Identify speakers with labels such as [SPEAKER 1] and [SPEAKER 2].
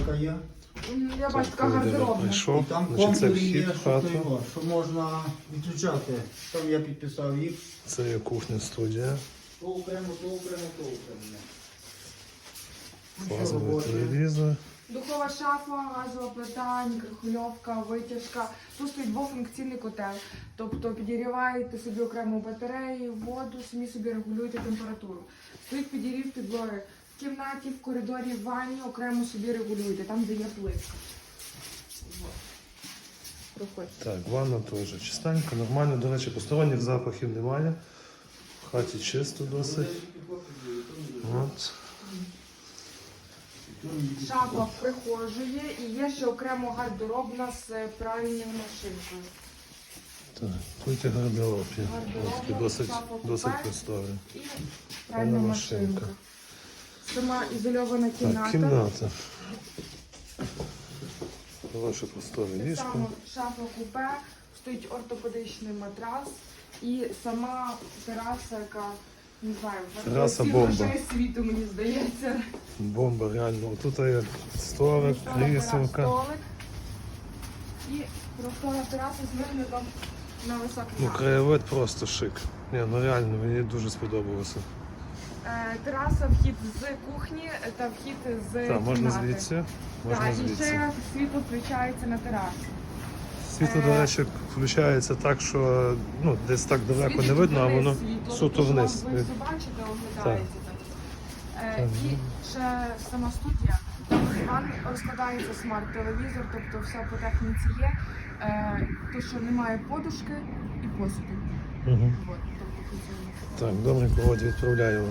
[SPEAKER 1] Яка є.
[SPEAKER 2] Я бачу, така гардеробна.
[SPEAKER 3] прийшов,
[SPEAKER 1] Там
[SPEAKER 3] значить це
[SPEAKER 1] є,
[SPEAKER 3] в
[SPEAKER 1] що,
[SPEAKER 3] хату.
[SPEAKER 1] його, що можна відключати. Там я підписав їх.
[SPEAKER 3] Це є кухня студія.
[SPEAKER 1] То окремо, то окремо, то окремо. Що роботи?
[SPEAKER 3] телевізор.
[SPEAKER 2] Духова шафа, газова плита, мікрохвильовка, витяжка. Тут стоїть двофункційний котел. Тобто підігріваєте собі окремо батареї, воду, самі собі регулюєте температуру. Стоїть підігрів підлоги. В кімнаті, в коридорі, в ванні окремо собі регулюєте, там де є плитка. Проходьте.
[SPEAKER 3] Так, ванна теж чистенька, нормально. До речі, посторонніх запахів немає. В хаті чисто досить. От.
[SPEAKER 2] Шафа в прихожої і є ще окремо гардеробна з пральною машинкою.
[SPEAKER 3] Так, тут є гардероб. є.
[SPEAKER 2] Гардероб,
[SPEAKER 3] досить,
[SPEAKER 2] шафа
[SPEAKER 3] досить
[SPEAKER 2] купе.
[SPEAKER 3] просторий.
[SPEAKER 2] І
[SPEAKER 3] Пральна
[SPEAKER 2] пральна
[SPEAKER 3] машинка.
[SPEAKER 2] машинка. Сама ізольована кімната.
[SPEAKER 3] Так, кімната. Просторе
[SPEAKER 2] Так
[SPEAKER 3] ліжко.
[SPEAKER 2] само шафа купе, стоїть ортопедичний матрас і сама тераса, яка не знаю,
[SPEAKER 3] Тераса бомба.
[SPEAKER 2] світу, мені здається.
[SPEAKER 3] Бомба реально. Тут є столик, кріселка.
[SPEAKER 2] столик. І простора тераса з виглядом на високий
[SPEAKER 3] Ну, краєвид просто шик. Ні, ну реально, мені дуже сподобалося.
[SPEAKER 2] Е, Тераса, вхід з кухні та вхід з
[SPEAKER 3] Так, можна
[SPEAKER 2] кімнати.
[SPEAKER 3] звідси, можна
[SPEAKER 2] Так, і
[SPEAKER 3] звідси.
[SPEAKER 2] ще світло включається на терасі.
[SPEAKER 3] Світло, до речі, включається так, що ну, десь так далеко не
[SPEAKER 2] Світить
[SPEAKER 3] видно, а
[SPEAKER 2] вниз
[SPEAKER 3] воно
[SPEAKER 2] світло,
[SPEAKER 3] суто вниз.
[SPEAKER 2] Ви все бачите, оглядається так. Е. І ще сама студія. Там диван розкладається смарт-телевізор, тобто все по техніці є. Е, То, що немає подушки і посуду.
[SPEAKER 3] Угу.
[SPEAKER 2] От.
[SPEAKER 3] Так, добренько, от відправляю.